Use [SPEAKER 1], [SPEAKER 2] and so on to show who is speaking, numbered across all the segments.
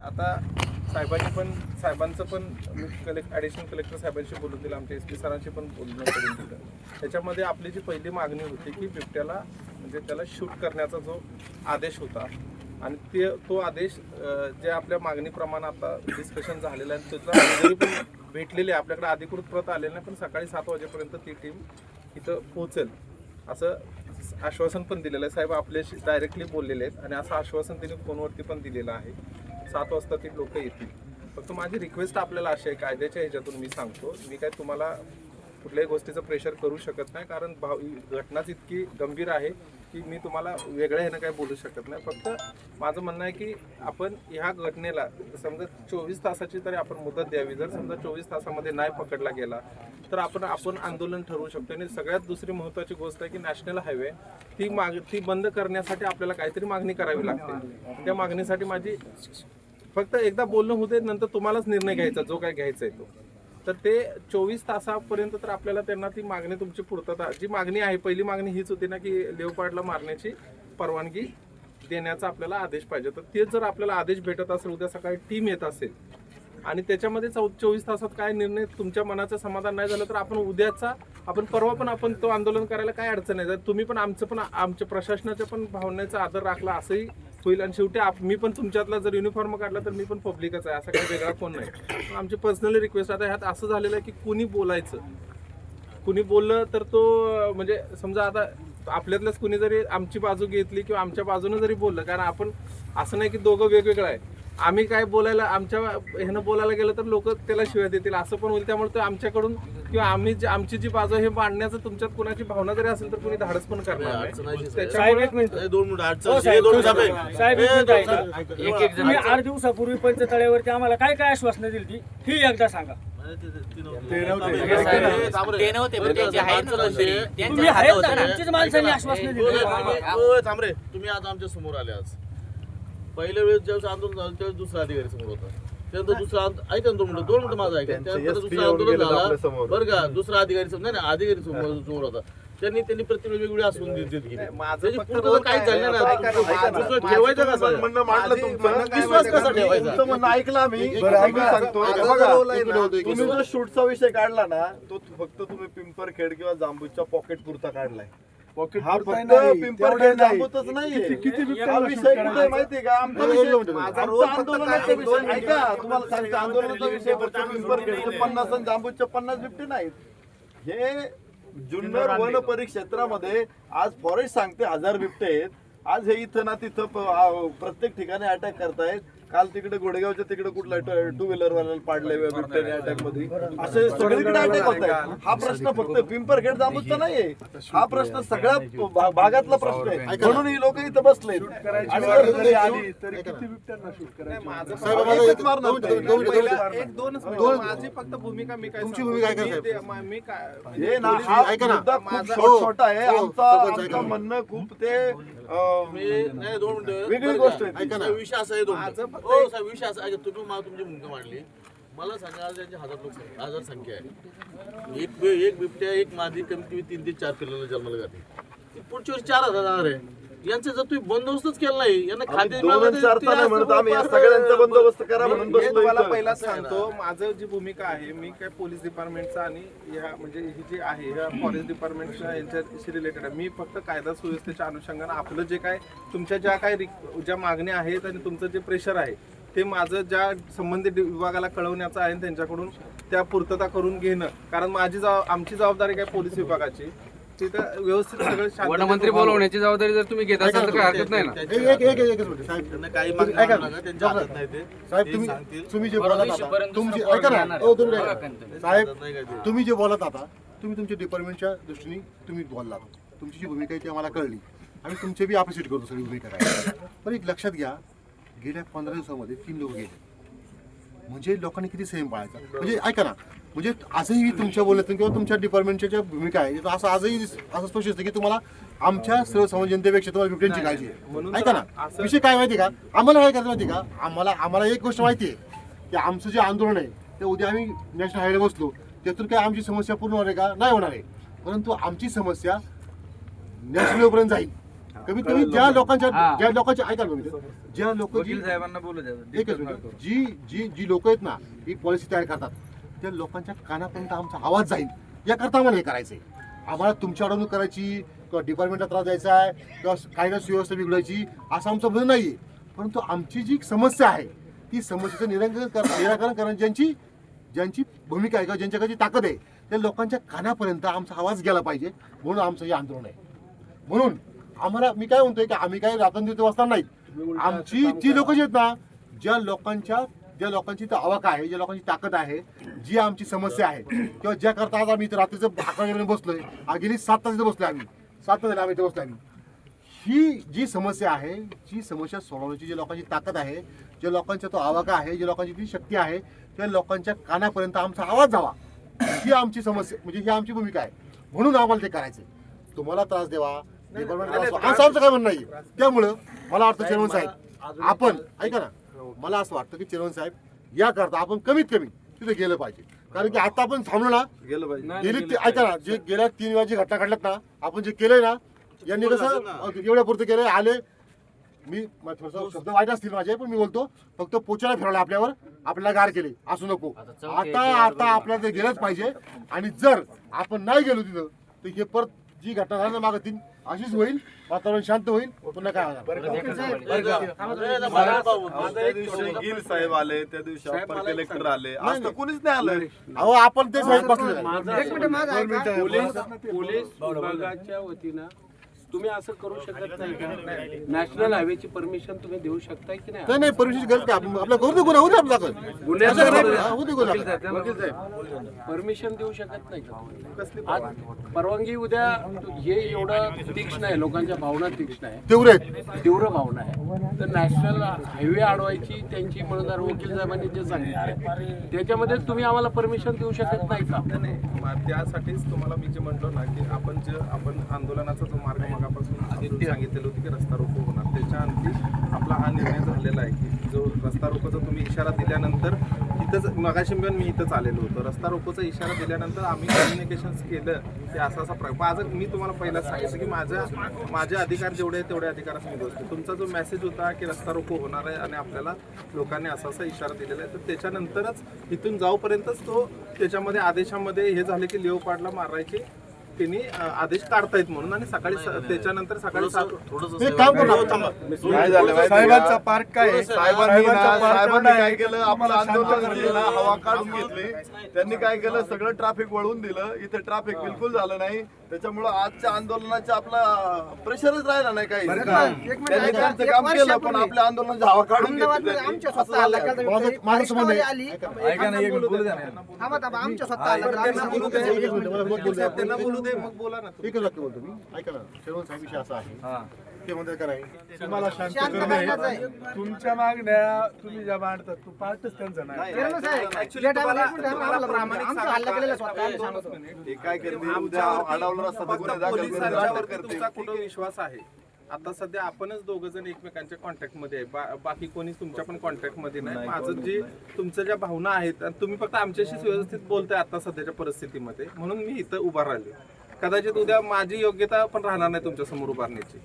[SPEAKER 1] आता साहेबांनी पण साहेबांचं पण मी कलेक्ट ॲडिशनल कलेक्टर साहेबांशी बोलून दिलं आमच्या एस पी सरांशी पण बोलणं करून दिलं. त्याच्यामध्ये आपली जी पहिली मागणी होती की बिबट्याला म्हणजे त्याला शूट करण्याचा जो आदेश होता आणि ते तो आदेश जे आपल्या मागणीप्रमाणे आता डिस्कशन झालेलं आहे त्याचा मंजुरी पण भेटलेली आहे. आपल्याकडे अधिकृत प्रत आलेली नाही पण सकाळी सात वाजेपर्यंत ती टीम इथं पोहोचेल. असं आश्वासन पण दिलेलं आहे. साहेब आपल्याशी डायरेक्टली बोललेले आहेत आणि असं आश्वासन त्यांनी फोनवरती पण दिलेलं आहे. सात वाजता ती लोक येतील. फक्त माझी रिक्वेस्ट आपल्याला अशी आहे कायद्याच्या ह्याच्यातून मी सांगतो मी काय तुम्हाला कुठल्याही गोष्टीचं प्रेशर करू शकत नाही कारण भाव घटनाच इतकी गंभीर आहे की मी तुम्हाला वेगळ्या ह्यानं काही बोलू शकत नाही. फक्त माझं म्हणणं आहे की आपण ह्या घटनेला समजा चोवीस तासाची तरी आपण मुदत द्यावी. जर समजा चोवीस तासामध्ये नाही पकडला गेला तर आपण आपण आंदोलन ठरवू शकतो. आणि सगळ्यात दुसरी महत्त्वाची गोष्ट आहे की नॅशनल हायवे ती माग ती बंद करण्यासाठी आपल्याला काहीतरी मागणी करावी लागते. त्या मागणीसाठी माझी फक्त एकदा बोलणं होते नंतर तुम्हालाच निर्णय घ्यायचा जो काय घ्यायचा आहे तो. तर ते चोवीस तासापर्यंत तर आपल्याला त्यांना ती मागणी तुमची पूर्तता. जी मागणी आहे पहिली मागणी हीच होती ना की लेवपाडला मारण्याची परवानगी देण्याचा आपल्याला आदेश पाहिजे. तर ते जर आपल्याला आदेश भेटत असेल उद्या सकाळी टीम येत असेल आणि त्याच्यामध्ये चौ चोवीस तासात काय निर्णय तुमच्या मनाचं समाधान नाही झालं तर आपण उद्याचा आपण परवा पण आपण तो आंदोलन करायला काय अडचण आहे जर तुम्ही पण आमचं पण आमच्या प्रशासनाच्या पण भावनेचा आदर राखला असंही होईल. आणि शेवटी मी पण तुमच्यातला जर युनिफॉर्म काढला तर मी पण पब्लिकच आहे. असा काही वेगळा कोण नाही. आमची पर्सनली रिक्वेस्ट आता ह्यात असं झालेलं आहे की कुणी बोलायचं? कुणी बोललं तर तो म्हणजे समजा आता आपल्यातलंच कुणी जरी आमची बाजू घेतली किंवा आमच्या बाजूने जरी बोललं कारण आपण असं नाही की दोघं वेगवेगळं आहे. आम्ही काय बोलायला आमच्या ह्यानं बोलायला गेलं तर लोक त्याला शिवाय देतील असं पण होईल त्यामुळे ते आमच्याकडून किंवा आम्ही जी- आमची जी बाजू आहे हे मांडण्याचं तुमच्यात कुणाची भावना जरी असेल तर कुणी धाडस पण करणार नाही त्याच्यामुळे
[SPEAKER 2] दोन मिनिटं
[SPEAKER 3] हो, हो, आठ दिवसापूर्वी पंचतळ्यावरती आम्हाला काय काय आश्वासनं दिली ती ही एकदा सांगा. तुम्ही
[SPEAKER 2] आज आमच्यासमोर आले आज पहिल्या वेळेस ज्यावेळेस आंदोलन झालं त्यावेळेस दुसरा अधिकारी समोर होता त्यानंतर दुसरा आंद- ऐका ना दोन मिनिटं दोन मिनिटं माझं ऐका
[SPEAKER 4] त्यांचं
[SPEAKER 2] त्यानंतर
[SPEAKER 4] SP
[SPEAKER 2] दुसरा
[SPEAKER 4] येऊन
[SPEAKER 2] आंदोलन झाला
[SPEAKER 4] आपल्यासमोर.
[SPEAKER 2] बरं का दुसरा अधिकारी समोर नाही नाही, अधिकारी समोर समोर होता त्यांनी त्यांनी प्रत्येक वेगवेगळी आश्वासन देत देत गेली
[SPEAKER 1] नाही, माझं
[SPEAKER 2] त्याची
[SPEAKER 1] फक्त
[SPEAKER 2] पूर्तता
[SPEAKER 1] रोल काय
[SPEAKER 2] झालं
[SPEAKER 1] आहे? ऐका ना,
[SPEAKER 2] दुसरं-
[SPEAKER 1] ऐका ना.
[SPEAKER 2] दुसरं
[SPEAKER 1] माझी
[SPEAKER 2] ठेवायचं कसं
[SPEAKER 4] म्हणणं मांडलं
[SPEAKER 1] माझी
[SPEAKER 4] तुमचं.
[SPEAKER 1] काय
[SPEAKER 2] विश्वास कसा? ठेवायचा?
[SPEAKER 4] तुमचं म्हणणं ऐकलं आम्ही
[SPEAKER 1] बरं, ऐका.
[SPEAKER 4] मी सांगतो
[SPEAKER 1] माझा जो
[SPEAKER 4] बघा
[SPEAKER 1] रोल आहे ना,
[SPEAKER 4] तुम्ही जो शूटचा विषय काढला ना तो फक्त तुम्ही पिंपरखेड किंवा जांबूच्या पॉकेट पुरता काढलाय हा फक्त पिंपरखेड जांबूतच नाहीये. विषय कुठे माहितीये का? आमचा विषय
[SPEAKER 1] माझा
[SPEAKER 4] आमचा
[SPEAKER 1] रोल फक्त
[SPEAKER 4] आंदोलनाचा? विषय
[SPEAKER 1] दोन
[SPEAKER 4] ऐका तुम्हाला सांगतो आंदोलनाचा विषय फक्त पिंपरखेडचे पन्नास आणि पन्नास बिबटे नाहीत. हे जुन्नर वन परिक्षेत्रामध्ये आज फॉरेस्ट सांगते हजार बिबटे आहेत. आज हे इथं ना तिथं प्रत्येक ठिकाणी अटॅक करतायत. काल तिकडे गोडेगावच्या तिकडे कुठला टू व्हीलर वाल्याला पाडलंय बिबट्याने अटॅकमध्ये. असे सगळीकडे अटॅक होत आहेत हा प्रश्न फक्त पिंपरखेड जांबूचा नाहीये. हा प्रश्न सगळ्या भागातला प्रश्न आहे. म्हणून ही लोक इथं बसले एक-
[SPEAKER 1] दोनच. माझी फक्त भूमिका मी काय
[SPEAKER 4] तुमची. भूमिका काय हे ना हा
[SPEAKER 1] ऐका ना.
[SPEAKER 4] मुद्दा खूप
[SPEAKER 1] माझा-
[SPEAKER 4] छोट आहे.
[SPEAKER 1] हो,
[SPEAKER 4] आमचा. म्हणणं खूप ते
[SPEAKER 2] मी नाही दोन मिनिटं.
[SPEAKER 4] वेगळी गोष्ट? आहे.
[SPEAKER 2] विषय असा आहे हो
[SPEAKER 1] एक-
[SPEAKER 2] साहेब विषय असा आहे तुम्ही मला तुमची भूमिका मांडली. मला सांगा आज त्यांची हजार लोक हजार संख्या आहे. एक एक बिबट्या एक मादी कमीत कमी तीन ते चार पिल्लाला जन्माला जाते. पुढच्या वर्षी चार हजार जाणार आहे. यांचा जर तुम्ही बंदोबस्तच केला नाही यांना खाद्य
[SPEAKER 4] नाही म्हणत आम्ही या सगळ्यांचा बंदोबस्त करा म्हणून
[SPEAKER 1] मी
[SPEAKER 4] बसलो
[SPEAKER 1] तुम्हाला. पहिला सांगतो माझं जी भूमिका आहे मी काय पोलीस डिपार्टमेंटचा आणि ह्या म्हणजे ही जी आहे ह्या फॉरेस्ट डिपार्टमेंटच्या यांच्याशी रिलेटेड आहे. मी फक्त कायदा सुव्यवस्थेच्या अनुषंगाने आपलं जे काय तुमच्या ज्या काय रिक- ज्या मागण्या आहेत आणि तुमचं जे प्रेशर आहे ते माझं ज्या संबंधित विभागाला कळवण्याचं आहे आणि त्यांच्याकडून त्या पूर्तता करून घेणं. कारण माझी जबाब आमची जबाबदारी काय पोलीस विभागाची? तिथं व्यवस्थित सगळं
[SPEAKER 5] वनमंत्री. बोलवण्याची जबाबदारी जर तुम्ही घेत असाल तर काय हरकत नाही ना
[SPEAKER 4] एक- एक- एक- एकच मिनिट, साहेब.
[SPEAKER 2] त्यांना काही मागणी
[SPEAKER 4] ऐका
[SPEAKER 2] मागू
[SPEAKER 4] ना.
[SPEAKER 2] नका, त्यांच्या हातात नाही ते.
[SPEAKER 4] साहेब
[SPEAKER 2] ते
[SPEAKER 4] तुम्ही
[SPEAKER 2] सांगतील.
[SPEAKER 4] तुम्ही जे बोलत आता तुमची ऐका ना हो तुम्ही. ऐका. साहेब
[SPEAKER 2] नाही काय ते.
[SPEAKER 4] तुम्ही जे बोलत आता तुम्ही तुमच्या डिपार्टमेंटच्या दृष्टीने तुम्ही बोललात तुमची जी भूमिका आहे ती आम्हाला कळली आम्ही तुमचे बी अप्रिशिएट करतो सगळी भूमिका काय पण एक लक्षात घ्या गेल्या पंधरा दिवसामध्ये तीन लोक गेले म्हणजे लोकांनी किती संयम पाळायचा म्हणजे ऐका ना म्हणजे आजही मी तुमच्या बोलण्यातून किंवा तुमच्या डिपार्टमेंटच्या ज्या भूमिका आहे असं आजही असं स्पष्ट असतं की तुम्हाला आमच्या सर्वसामान्य जनतेपेक्षा तुम्हाला बिबट्यांची काळजी आहे. ऐका ना. विषय काय माहिती का? आम्हाला काय करायचं माहिती का? आम्हाला आम्हाला एक गोष्ट माहिती आहे की आमचं जे आंदोलन आहे ते उद्या आम्ही नॅशनल हायवे बसलो त्यातून काय आमची समस्या पूर्ण होणार आहे का? नाही होणार आहे. परंतु आमची समस्या नॅशनल लेवलपर्यंत जाईल.
[SPEAKER 6] कमीत कमी ज्या लोकांच्या
[SPEAKER 5] हा.
[SPEAKER 6] ज्या लोकांच्या ऐका. ज्या लोक. जी जी जी लोक आहेत ना ही पॉलिसी तयार करतात. त्या लोकांच्या कानापर्यंत आमचा आवाज जाईल. याकरता आम्हाला हे करायचंय. आम्हाला तुमच्या अडवणूक करायची किंवा डिपार्टमेंटला त्रास द्यायचा आहे किंवा कायदा सुव्यवस्था बिघडायची असं आमचं म्हणणं नाहीये. परंतु आमची जी समस्या आहे ती समस्येचं निराकरण कर निराकरण करण्याची ज्यांची ज्यांची भूमिका आहे किंवा ज्यांच्याकडे ताकद आहे त्या लोकांच्या कानापर्यंत आमचा आवाज गेला पाहिजे म्हणून आमचं हे आंदोलन आहे. म्हणून आम्हाला मी काय म्हणतोय की आम्ही काय रात्रंदिवस वाचणार नाही आमची जी लोक जी आहेत ना ज्या लोकांच्या ज्या लोकांची आवाका आहे ज्या लोकांची ताकद आहे जी आमची समस्या आहे किंवा ज्या करता आज आम्ही इथं रात्रीचं अकरा वाजेपर्यंत बसलोय गेली सात तास इथं बसलोय आम्ही. सात तास आम्ही इथं बसलोय आम्ही. ही जी समस्या आहे जी समस्या सोडवण्याची जी लोकांची ताकद आहे ज्या लोकांचा तो आवाका आहे ज्या लोकांची ती शक्ती आहे त्या लोकांच्या कानापर्यंत आमचा आवाज जावा. ही आमची समस्या म्हणजे ही आमची भूमिका आहे. म्हणून आम्हाला ते करायचंय. तुम्हाला त्रास द्यावा. आमचं काय म्हणणं नाही त्यामुळं मला वाटतं चेअरमन साहेब आपण ऐका ना. मला असं वाटतं की चेअरमन साहेब या करता आपण कमीत कमी तिथे गेलं पाहिजे. कारण की आता आपण थांबलो ना
[SPEAKER 4] गेलं पाहिजे.
[SPEAKER 6] गेली ती- ऐका ना जे गेल्या तीन वेळा जी घटना घडल्यात ना आपण जे केलंय ना यांनी कसं एवढ्या पुरतं केलंय आले. मी म- थोडंसं शब्द वाईट असतील माझे पण मी बोलतो फक्त पोचायला फिरवलं आपल्यावर आपल्याला गार केले. असू नको. आता आता आपल्याला ते गेलंच पाहिजे. आणि जर आपण नाही गेलो तिथं तर हे परत जी घटना झाली ना मागं तीन अशीच होईल वातावरण शांत होईल पुन्हा काय होणार?
[SPEAKER 4] त्या दिवशी गिल साहेब आले त्या दिवशी अप्पर कलेक्टर आले. आज तर कोणीच नाही आलं.
[SPEAKER 6] अहो आपण तेच वाईट बसले
[SPEAKER 7] पोलीस पोलीस विभागाच्या वतीनं तुम्ही असं करू शकत नाही का? नॅशनल हायवेची परमिशन तुम्ही देऊ शकताय की नाही?
[SPEAKER 6] नाही नाही परमिशन गरज काय आपण- आपल्या करू दे गुन्हा होऊ दे आपला दाखल.
[SPEAKER 5] गुन्ह्याचं
[SPEAKER 6] असं
[SPEAKER 5] करू
[SPEAKER 6] नाही,
[SPEAKER 5] द्या.
[SPEAKER 6] हा, होऊ दे गुन्हा.
[SPEAKER 5] वकील साहेब, त्यांना
[SPEAKER 7] परमिशन देऊ शकत नाही का? आज परवानगी उद्या हे एवढं तीक्ष्ण आहे लोकांच्या भावना तीक्ष्ण आहे.
[SPEAKER 6] आहेत.
[SPEAKER 7] तीव्र भावना आहे. तर नॅशनल हायवे अडवायची त्यांची म्हणणार वकील साहेबांनी जे सांगितलं त्याच्यामध्ये तुम्ही आम्हाला परमिशन देऊ शकत नाही का?
[SPEAKER 1] नाही त्यासाठीच तुम्हाला मी जे म्हटलो ना की आपण जे आपण आंदोलनाचा जो मार्ग मगापासून आपण सांगितलेलं होतं की रस्ता रोको होणार. त्याच्या आणखी आपला हा निर्णय झालेला आहे की जो रस्ता रोकोचा तुम्ही इशारा दिल्यानंतर इथंच मगाशी पण मी इथंच आलेलो होतो. रस्ता रोकोचा इशारा दिल्यानंतर आम्ही कम्युनिकेशन केलं की असा असा प्र माझं मी तुम्हाला पहिला सांगितलं की माझ्या माझे अधिकार जेवढे आहेत तेवढे अधिकारात मी गोष्ट तुमचा जो मेसेज होता की रस्ता रोको होणार आहे आणि आपल्याला लोकांनी असा असा इशारा दिलेला आहे तर त्याच्यानंतरच इथून जाऊपर्यंतच तो त्याच्यामध्ये आदेशामध्ये हे झाले की लेओपाडला मारायचे. त्यांनी आदेश काढतायत म्हणून आणि सकाळी त्याच्यानंतर सकाळी सात
[SPEAKER 2] थोडस
[SPEAKER 6] एक काम करू ना, थांबा.
[SPEAKER 4] काय झालं साहेबांचा पार्क काय आहे? साहेबांनी ना- साहेबांनी काय केलं? आपलं आंदोलन ना हवा काढून घेतली. त्यांनी काय केलं? सगळं ट्रॅफिक वळवून दिलं. इथे ट्रॅफिक बिलकुल झालं नाही. त्याच्यामुळं आजच्या आंदोलनाचा आपला प्रेशरच राहिला नाही काही. त्यांनी त्यांचं काम केलं पण आपल्या आंदोलनाची हवा काढून घेतली त्यांनी. असं झालं.
[SPEAKER 6] माझं माझं असं म्हणणं आहे
[SPEAKER 5] ऐका ना एक मिनिट बोलू द्या ना.
[SPEAKER 8] आमच्या स्वतः
[SPEAKER 1] बोलू दे. त्यांना बोलू दे मग बोला ना
[SPEAKER 6] एकच वाक्य बोलतो मी. ऐका ना साहेब विषय असा आहे.
[SPEAKER 5] हा.
[SPEAKER 6] ते म्हणतात काय
[SPEAKER 9] तुम्हाला शांत करणे तुमच्या मागण्या तुम्ही ज्या मांडतात तो पार्टच त्यांचा नाही.
[SPEAKER 4] हे काय करते? उद्या अडवलं रस्ता तर गुन्हे दाखल करून
[SPEAKER 1] पोलिसांच्यावरती
[SPEAKER 4] अटक करते.
[SPEAKER 1] तुमचा कुठं विश्वास आहे? आता सध्या आपणच दोघ जण एकमेकांच्या कॉन्टॅक्टमध्ये आहे. बा- बाकी कोणी तुमच्या पण कॉन्टॅक्टमध्ये नाही. माझं जे तुमच्या ज्या भावना आहेत आणि तुम्ही फक्त आमच्याशीच व्यवस्थित बोलताय आता सध्याच्या परिस्थितीमध्ये. म्हणून मी इथं उभा राहिलो कदाचित उद्या माझी योग्यता पण राहणार नाही तुमच्यासमोर उभारण्याची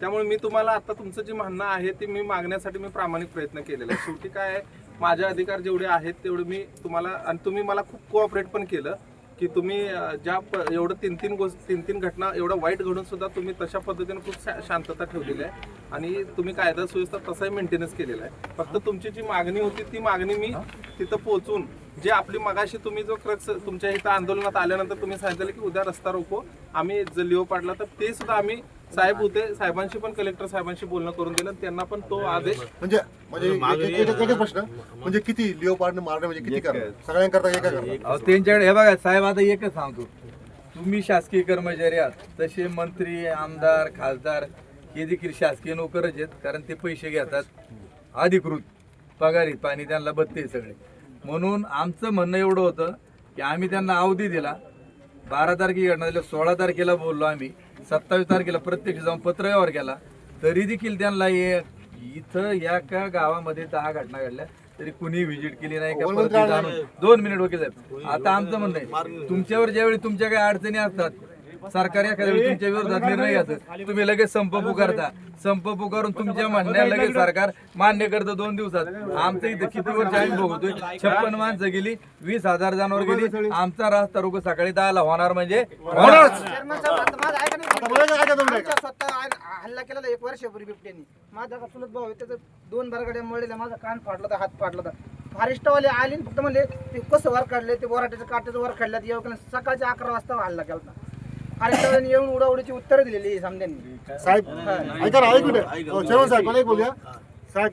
[SPEAKER 1] त्यामुळे मी तुम्हाला आता तुमचं जे म्हणणं आहे ते मी मागण्यासाठी मी प्रामाणिक प्रयत्न केलेला आहे. शेवटी काय आहे, माझे अधिकार जेवढे आहेत तेवढे मी तुम्हाला आणि तुम्ही मला खूप कोऑपरेट पण केलं की तुम्ही ज्या एवढं तीन तीन गोष्ट तीन तीन घटना एवढं वाईट घडून सुद्धा तुम्ही तशा पद्धतीने खूप शांतता ठेवलेली आहे. आणि तुम्ही कायदा सुव्यवस्था तसाही मेंटेनन्स केलेला आहे. फक्त तुमची जी मागणी होती ती मागणी मी तिथं पोहोचून जे आपली मगाशी तुम्ही जो क्रक्स तुमच्या इथं आंदोलनात आल्यानंतर तुम्ही सांगितलं की उद्या रस्ता रोको आम्ही जर लिओ पाडला तर ते सुद्धा आम्ही साहेब होते साहेबांशी पण कलेक्टर साहेबांशी बोलणं करून दिलं त्यांना पण तो आदेश
[SPEAKER 6] म्हणजे म्हणजे एक- एक- एकच प्रश्न. म्हणजे किती लिओ पाडणं मारणं म्हणजे किती करणं सगळ्यांकरता एका करणं
[SPEAKER 5] अहो, त्यांच्याकडे हे बघा साहेब आता एकच सांगतो. तुम्ही शासकीय कर्मचारी आहात. तसे मंत्री आमदार खासदार हे देखील शासकीय नोकरच आहेत कारण ते पैसे घेतात. अधिकृत. पगारी पाणी त्यांना बत्ते सगळे. म्हणून आमचं म्हणणं एवढं होतं की आम्ही त्यांना अवधी दिला. बारा दिलं सोळा तारखेला बोललो आम्ही. सत्तावीस तारखेला प्रत्यक्ष जाऊन पत्रव्यवहार केला. तरी देखील त्यांना इथं या का गावामध्ये दहा घटना घडल्या तरी कुणी व्हिजिट केली नाही का दोन मिनिट वकील साहेब आता आमचं म्हणणं आहे तुमच्यावर ज्यावेळी तुमच्या काही अडचणी असतात सरकार एखाद्या वेळी तुमच्या विरोधात निर्णय घ्यायचं तुम्ही लगेच संप पुकारता. संप पुकारून तुमच्या म्हणण्या लगेच सरकार मान्य करतं दोन दिवसात. आमचं इथं किती वर्ष आम्ही बघतोय? छप्पन माणसं गेली वीस हजार जनावर गेली. आमचा रास्ता रोग सकाळी दहाला होणार म्हणजे
[SPEAKER 8] हल्ला केलेला एक वर्षापूर्वी बिबट्यानी. माझा का चुलत भाऊ त्याचं दोन बरगाड्या मळलेल्या माझा कान फाडला होता हात फाडला होता. फॉरेस्टवाले आले फक्त म्हणले ते कसं वर काढले ते बोराट्याचं काट्याचं वर काढल्यात येऊ सकाळच्या अकरा वाजता हल्ला केला फॉरेस्टवाल्यांनी येऊन उडाउडीची उत्तरं दिलेली समजांनी
[SPEAKER 6] साहेब ऐका ना एक मिनिट. चेअरमन साहेब मला एक बोलूया. साहेब.